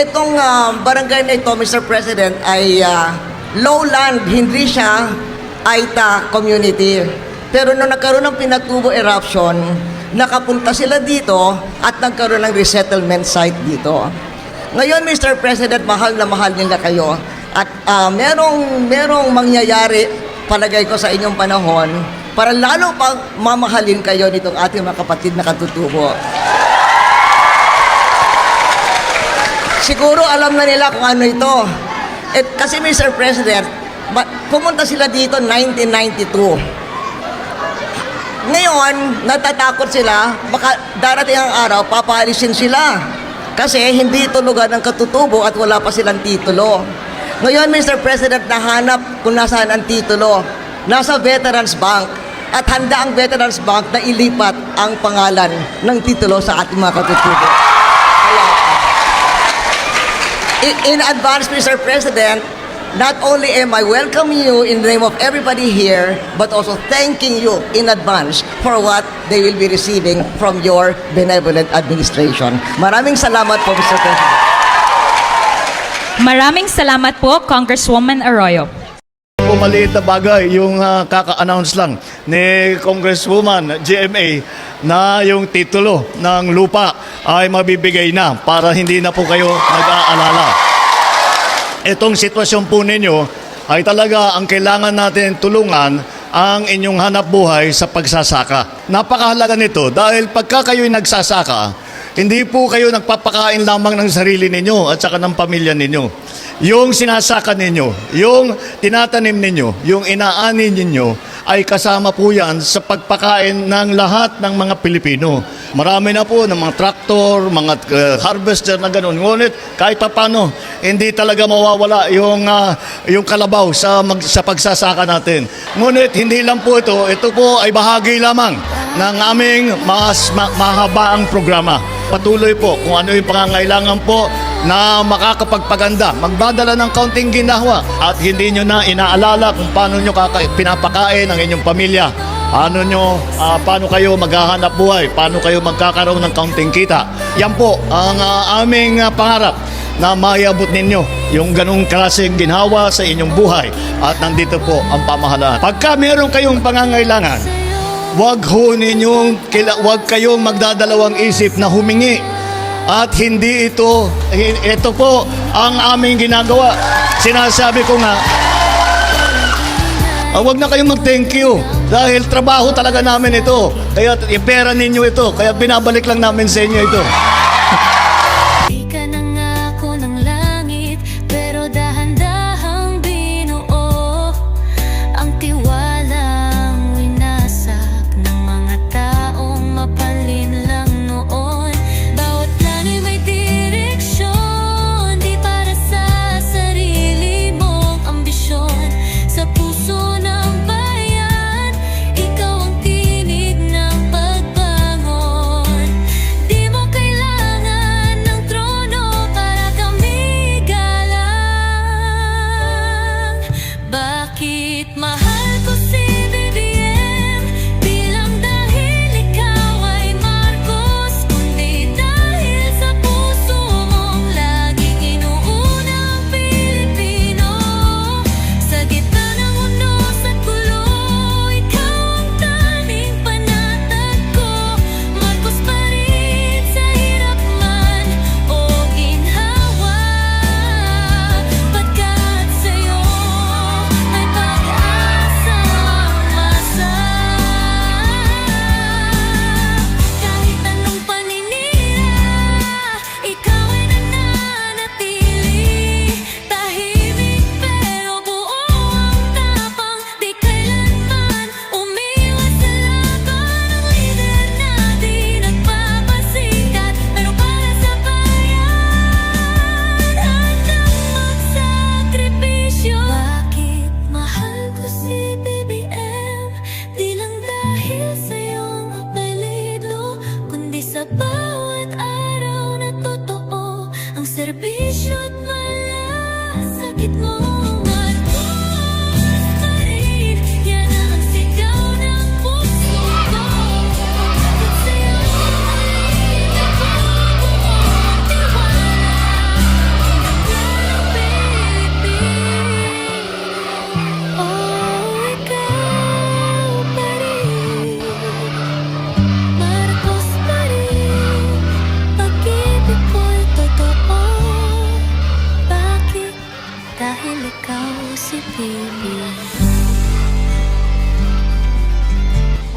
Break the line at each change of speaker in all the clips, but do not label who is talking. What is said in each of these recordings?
Itong ah, barangay na ito, Mr. President, ay ah, lowland, hindi siya Aita community. Pero nung nagkaroon ng Pinatubo eruption, nakapunta sila dito at nagkaroon ng resettlement site dito. Ngayon, Mr. President, mahal na mahal nila kayo. At ah, merong, merong mangyayari, palagay ko sa inyong panahon, para lalo pang mamahalin kayo nitong ating mga kapatid na katutubo. Siguro alam na nila kung ano ito. Eh, kasi Mr. President, pumunta sila dito 1992. Ngayon, natatakot sila, baka darating ang araw, papaalisin sila. Kasi hindi ito lugar ng katutubo at wala pa silang titulo. Ngayon, Mr. President, nahanap kung nasaan ang titulo. Nasa Veterans Bank. At handa ang Veterans Bank na ilipat ang pangalan ng titulo sa ating mga katutubo. In, in advance, Mr. President, not only am I welcoming you in the name of everybody here, but also thanking you in advance for what they will be receiving from your benevolent administration. Maraming salamat po, Mr. President.
Maraming salamat po, Congresswoman Arroyo.
Po maliit na bagay yung ah, kaka-announce lang ni Congresswoman GMA na yung titulo ng lupa ay mabibigay na para hindi na po kayo nag-aalala. Itong sitwasyon po ninyo ay talaga ang kailangan natin tulungan ang inyong hanap buhay sa pagsasaka. Napakahalaga nito dahil pagka kayo'y nagsasaka, hindi po kayo nagpapakain lamang ng sarili ninyo at saka ng pamilya ninyo. Yung sinasaka ninyo, yung tinatanim ninyo, yung inaani ninyo, ay kasama po yan sa pagpakain ng lahat ng mga Pilipino. Marami na po ng mga traktor, mga uh, harvester na gano'n. Ngunit kahit papano, hindi talaga mawawala yung, ah, yung kalabaw sa, mag, sa pagsasaka natin. Ngunit hindi lang po ito, ito po ay bahagi lamang ng aming mas ma- mahabaang programa. Patuloy po kung ano yung pangangailangan po na makakapagpaganda, magdadala ng kaunting ginhawa at hindi nyo na inaalala kung paano nyo kaka- pinapakain ang inyong pamilya. Paano nyo, ah, paano kayo maghahanap buhay, paano kayo magkakaroon ng kaunting kita. Yan po ang ah, aming ah, pangarap na maiabot ninyo yung ganong klaseng ginhawa sa inyong buhay at nandito po ang pamahalaan. Pagka meron kayong pangangailangan, Huwag ho ninyong, huwag kayong magdadalawang isip na humingi. At hindi ito, hin- ito po ang aming ginagawa. Sinasabi ko nga, ah, huwag na kayong mag-thank you. Dahil trabaho talaga namin ito. Kaya yung pera ninyo ito. Kaya binabalik lang namin sa inyo ito.
Serbisyo't wala sakit mo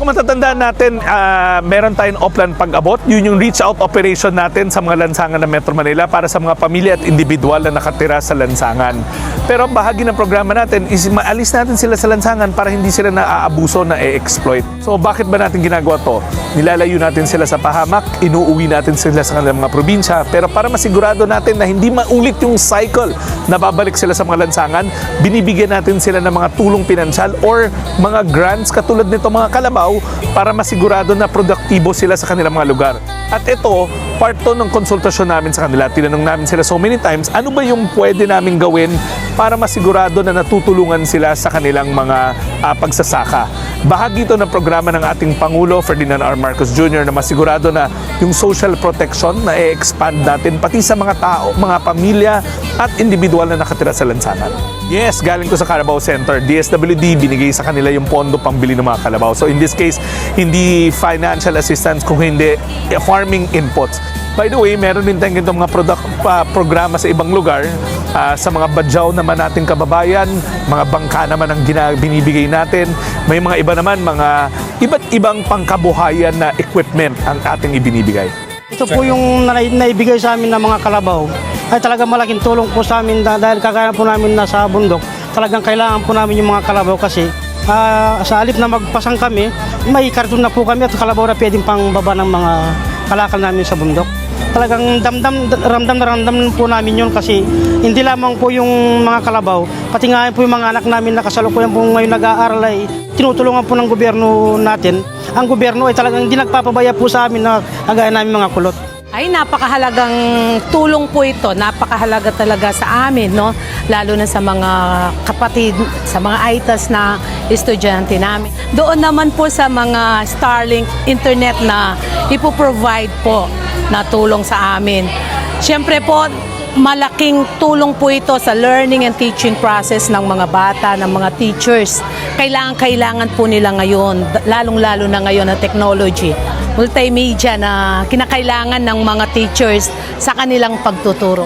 Kung matatandaan natin, ah, meron tayong Oplan Pag-abot. Yun yung reach out operation natin sa mga lansangan ng Metro Manila para sa mga pamilya at individual na nakatira sa lansangan. Pero bahagi ng programa natin is maalis natin sila sa lansangan para hindi sila naaabuso na e-exploit. So bakit ba natin ginagawa to? Nilalayo natin sila sa pahamak, inuuwi natin sila sa kanilang mga probinsya, pero para masigurado natin na hindi maulit yung cycle na babalik sila sa mga lansangan, binibigyan natin sila ng mga tulong pinansyal or mga grants katulad nito mga kalabaw para masigurado na produktibo sila sa kanilang mga lugar. At ito, part to ng konsultasyon namin sa kanila. Tinanong namin sila so many times, ano ba yung pwede namin gawin para masigurado na natutulungan sila sa kanilang mga ah, pagsasaka. Bahagi ito ng programa ng ating Pangulo, Ferdinand R. Marcos Jr. na masigurado na yung social protection na i-expand natin pati sa mga tao, mga pamilya at individual na nakatira sa lansangan. Yes, galing ko sa Carabao Center. DSWD binigay sa kanila yung pondo pambili ng mga kalabaw. So in this case, hindi financial assistance kung hindi eh, farming inputs. By the way, meron din tayong ganitong mga product, pa- programa sa ibang lugar. Ah, sa mga badyaw naman nating kababayan, mga bangka naman ang gina- binibigay natin. May mga iba naman, mga iba't ibang pangkabuhayan na equipment ang ating ibinibigay.
Ito po yung na- naibigay sa amin ng mga kalabaw ay talagang malaking tulong po sa amin da- dahil kagaya po namin nasa bundok. Talagang kailangan po namin yung mga kalabaw kasi ah, sa alip na magpasang kami, may karton na po kami at kalabaw na pwedeng pang baba ng mga kalakal namin sa bundok. Talagang damdam, ramdam na ramdam po namin yun kasi hindi lamang po yung mga kalabaw, pati nga po yung mga anak namin na kasalukuyan po ngayon nag-aaral ay tinutulungan po ng gobyerno natin. Ang gobyerno ay talagang hindi nagpapabaya po sa amin na kagaya namin mga kulot.
Ay napakahalagang tulong po ito, napakahalaga talaga sa amin, no? Lalo na sa mga kapatid, sa mga ITAS na estudyante namin. Doon naman po sa mga Starlink internet na ipoprovide po na tulong sa amin. Siyempre po, malaking tulong po ito sa learning and teaching process ng mga bata, ng mga teachers. Kailangan-kailangan po nila ngayon, lalong-lalo na ngayon na technology, multimedia na kinakailangan ng mga teachers sa kanilang pagtuturo.